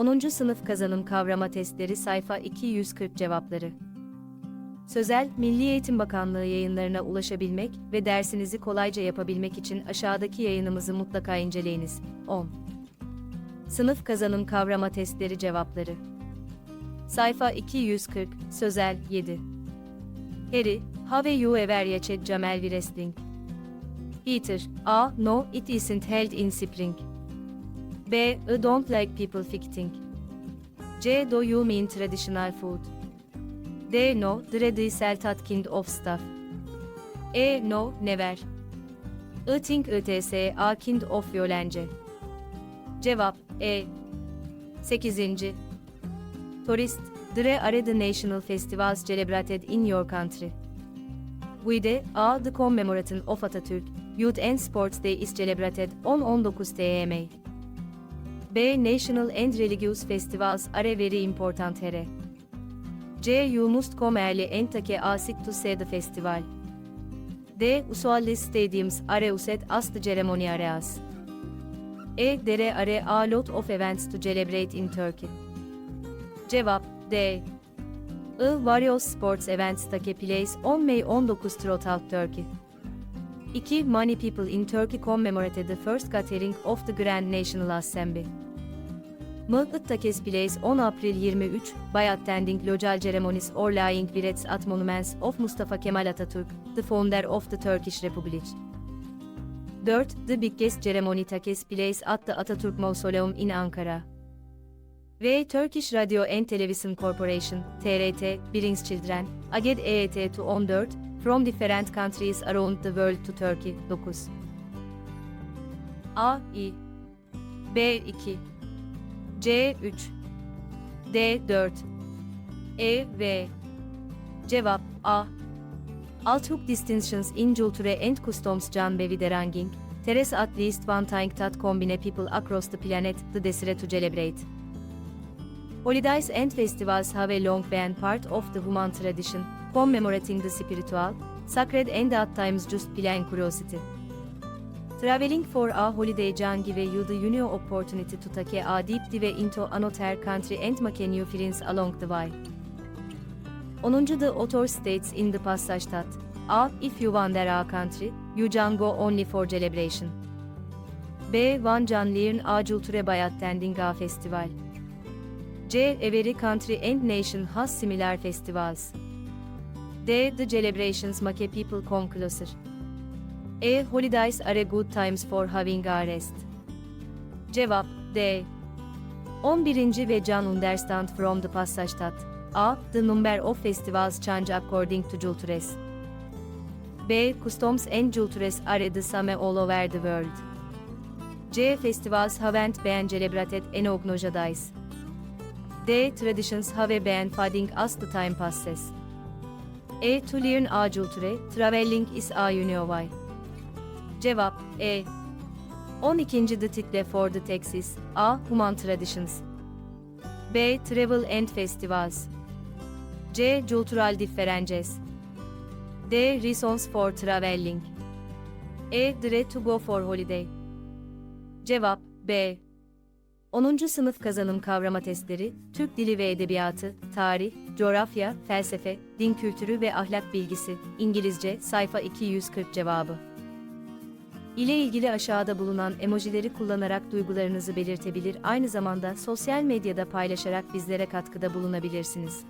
10. sınıf kazanım kavrama testleri sayfa 240 cevapları. Sözel, Milli Eğitim Bakanlığı yayınlarına ulaşabilmek ve dersinizi kolayca yapabilmek için aşağıdaki yayınımızı mutlaka inceleyiniz. 10. Sınıf kazanım kavrama testleri cevapları. Sayfa 240, Sözel 7. Harry, have you ever watched Jamel wrestling? Peter, A. No, it isn't held in spring. B. I don't like people fighting. C. Do you mean traditional food? D. No, dread seltat kind of stuff. E. No, never. I think it's a kind of violence. Cevap E. 8. Tourist, Dre are the national festivals celebrated in your country. With A. The commemoration of Atatürk, Youth and Sports Day is celebrated on 19 TM. B. National and religious festivals are very important here. C. You must come early and take a seat to see the festival. D. Usually stadiums are used as the ceremony areas. E. There are a lot of events to celebrate in Turkey. Cevap D. I. Various sports events take place on May 19 throughout Turkey. 2. Many people in Turkey commemorated the first gathering of the Grand National Assembly. Mıhtıt takes place on April 23 by attending local ceremonies or laying wreaths at monuments of Mustafa Kemal Atatürk, the founder of the Turkish Republic. 4. The biggest ceremony takes place at the Atatürk Mausoleum in Ankara. Ve Turkish Radio and Television Corporation, TRT, brings children, aged EET to 14, from different countries around the world to Turkey, 9. A. I. B. 2. C. 3. D. 4. E. V. Cevap A. Although distinctions in culture and customs can be ranking, there is at least one thing that combine people across the planet, the desire to celebrate. Holidays and festivals have a long been part of the human tradition, commemorating the spiritual, sacred and at times just plain curiosity. Traveling for a holiday can give you the unique opportunity to take a deep dive into another country and make new friends along the way. 10. The author states in the passage that, A. If you wander a country, you can go only for celebration. B. One can learn a culture by attending a festival. C. Every country and nation has similar festivals. D. The celebrations make people come closer. E. Holidays are good times for having a rest. Cevap D. 11. ve can understand from the passage that A. The number of festivals change according to cultures. B. Customs and cultures are the same all over the world. C. Festivals haven't been celebrated en nowadays. D. Traditions have been fading as the time passes. E. Learn a culture, traveling is a unique way. Cevap E. 12. The title for the Texas A. Human Traditions B. Travel and Festivals C. Cultural Differences D. Reasons for Traveling E. The to go for holiday Cevap B. 10. sınıf kazanım kavrama testleri, Türk Dili ve Edebiyatı, Tarih, Coğrafya, Felsefe, Din Kültürü ve Ahlak Bilgisi, İngilizce, sayfa 240 cevabı. ile ilgili aşağıda bulunan emojileri kullanarak duygularınızı belirtebilir aynı zamanda sosyal medyada paylaşarak bizlere katkıda bulunabilirsiniz.